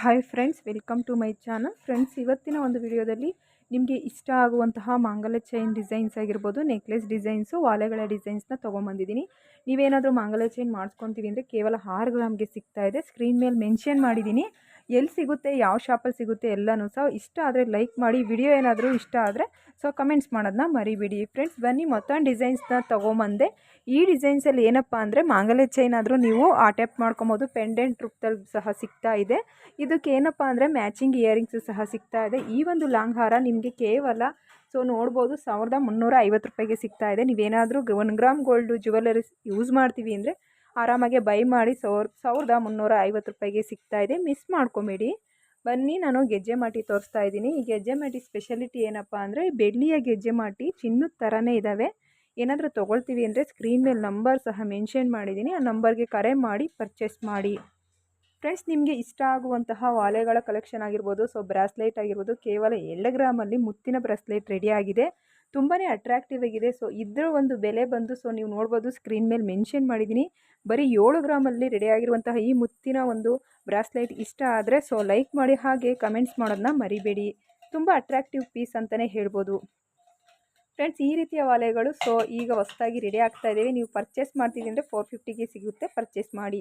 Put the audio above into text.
Hi friends welcome to my channel friends ಇವತ್ತಿನ ಒಂದು ವಿಡಿಯೋದಲ್ಲಿ ನಿಮಗೆ ಇಷ್ಟ ಆಗುವಂತಹ ಮಾಂಗಲ್ಯ ಚೈನ್ ಡಿಸೈನ್ಸ್ ಆಗಿರ್ಬೋದು ನೆಕ್ಲೆಸ್ ಡಿಸೈನ್ಸು ವಾಲೆಗಳ ಡಿಸೈನ್ಸ್ನ ತೊಗೊಂಬಂದಿದ್ದೀನಿ. ನೀವೇನಾದರೂ ಮಾಂಗಲ್ಯ ಚೈನ್ ಮಾಡಿಸ್ಕೊತೀವಿ ಅಂದರೆ ಕೇವಲ ಆರು ಗ್ರಾಮ್ಗೆ ಸಿಗ್ತಾ ಇದೆ. ಸ್ಕ್ರೀನ್ ಮೇಲೆ ಮೆನ್ಷನ್ ಮಾಡಿದ್ದೀನಿ. ಎಲ್ಲಿ ಸಿಗುತ್ತೆ, ಯಾವ ಶಾಪಲ್ಲಿ ಸಿಗುತ್ತೆ ಎಲ್ಲನೂ ಸಹ ಇಷ್ಟ ಆದರೆ ಲೈಕ್ ಮಾಡಿ ವಿಡಿಯೋ ಏನಾದರೂ ಇಷ್ಟ ಆದರೆ ಸೊ ಕಮೆಂಟ್ಸ್ ಮಾಡೋದನ್ನ ಮರಿಬೇಡಿ. ಫ್ರೆಂಡ್ಸ್ ಬನ್ನಿ ಮತ್ತೊಂದು ಡಿಸೈನ್ಸ್ನ ತೊಗೊಂಬಂದೆ. ಈ ಡಿಸೈನ್ಸಲ್ಲಿ ಏನಪ್ಪ ಅಂದರೆ ಮಾಂಗಲ್ಯ ಚೈನ್ ಆದರೂ ನೀವು ಅಟ್ಯಾಪ್ ಮಾಡ್ಕೊಬೋದು. ಪೆಂಡೆಂಟ್ ರೂಪದಲ್ಲಿ ಸಹ ಸಿಗ್ತಾ ಇದೆ. ಇದಕ್ಕೆ ಏನಪ್ಪ ಅಂದರೆ ಮ್ಯಾಚಿಂಗ್ ಇಯರಿಂಗ್ಸು ಸಹ ಸಿಗ್ತಾ ಇದೆ. ಈ ಒಂದು ಲಾಂಗ್ ಹಾರ ನಿಮಗೆ ಕೇವಲ ಸೊ ನೋಡ್ಬೋದು ಸಾವಿರದ ಮುನ್ನೂರ ಐವತ್ತು ರೂಪಾಯಿಗೆ ಸಿಗ್ತಾ ಇದೆ. ನೀವೇನಾದರೂ one gram gold jewellery use ಮಾಡ್ತೀವಿ ಅಂದರೆ ಆರಾಮಾಗಿ ಬೈ ಮಾಡಿ ಸಾವಿರ ಸಾವಿರದ ಮುನ್ನೂರ ಐವತ್ತು ರೂಪಾಯಿಗೆ ಸಿಗ್ತಾ ಇದೆ. ಮಿಸ್ ಮಾಡ್ಕೊಬೇಡಿ. ಬನ್ನಿ, ನಾನು ಗೆಜ್ಜೆ ಮಾಟಿ ತೋರಿಸ್ತಾ ಇದ್ದೀನಿ. ಈ ಗೆಜ್ಜೆ ಮಾಟಿ ಸ್ಪೆಷಾಲಿಟಿ ಏನಪ್ಪ ಅಂದರೆ ಬೆಳ್ಳಿಯ ಗೆಜ್ಜೆ ಮಾಟಿ ಚಿನ್ನದ ಥರನೇ ಇದ್ದಾವೆ ಏನಾದರೂ ತೊಗೊಳ್ತೀವಿ ಅಂದರೆ ಸ್ಕ್ರೀನ್ ಮೇಲೆ ನಂಬರ್ ಸಹ ಮೆನ್ಷನ್ ಮಾಡಿದ್ದೀನಿ. ಆ ನಂಬರ್ಗೆ ಕರೆ ಮಾಡಿ ಪರ್ಚೇಸ್ ಮಾಡಿ. ಫ್ರೆಂಡ್ಸ್ ನಿಮಗೆ ಇಷ್ಟ ಆಗುವಂತಹ ವಾಲೆಗಳ ಕಲೆಕ್ಷನ್ ಆಗಿರ್ಬೋದು ಸೊ ಬ್ರಾಸ್ಲೈಟ್ ಆಗಿರ್ಬೋದು, ಕೇವಲ ಎರಡು ಗ್ರಾಮಲ್ಲಿ ಮುತ್ತಿನ ಬ್ರಾಸ್ಲೈಟ್ ರೆಡಿಯಾಗಿದೆ ತುಂಬಾ ಅಟ್ರಾಕ್ಟಿವ್ ಆಗಿದೆ. ಸೊ ಇದ್ರ ಒಂದು ಬೆಲೆ ಬಂದು ಸೊ ನೀವು ನೋಡ್ಬೋದು ಸ್ಕ್ರೀನ್ ಮೇಲೆ ಮೆನ್ಷನ್ ಮಾಡಿದ್ದೀನಿ. ಬರೀ ಏಳು ಗ್ರಾಮಲ್ಲಿ ರೆಡಿ ಆಗಿರುವಂತಹ ಈ ಮುತ್ತಿನ ಒಂದು ಬ್ರಾಸ್ಲೈಟ್ ಇಷ್ಟ ಆದರೆ ಸೊ ಲೈಕ್ ಮಾಡಿ ಹಾಗೆ ಕಮೆಂಟ್ಸ್ ಮಾಡೋದನ್ನ ಮರಿಬೇಡಿ. ತುಂಬ ಅಟ್ರಾಕ್ಟಿವ್ ಪೀಸ್ ಅಂತಲೇ ಹೇಳ್ಬೋದು. ಫ್ರೆಂಡ್ಸ್ ಈ ರೀತಿಯ ವಾಲೆಗಳು ಸೊ ಈಗ ಹೊಸದಾಗಿ ರೆಡಿ ಆಗ್ತಾ ಇದ್ದೇವೆ. ನೀವು ಪರ್ಚೇಸ್ ಮಾಡ್ತೀವಿ ಅಂದರೆ ಫೋರ್ ಫಿಫ್ಟಿಗೆ ಸಿಗುತ್ತೆ. ಪರ್ಚೇಸ್ ಮಾಡಿ.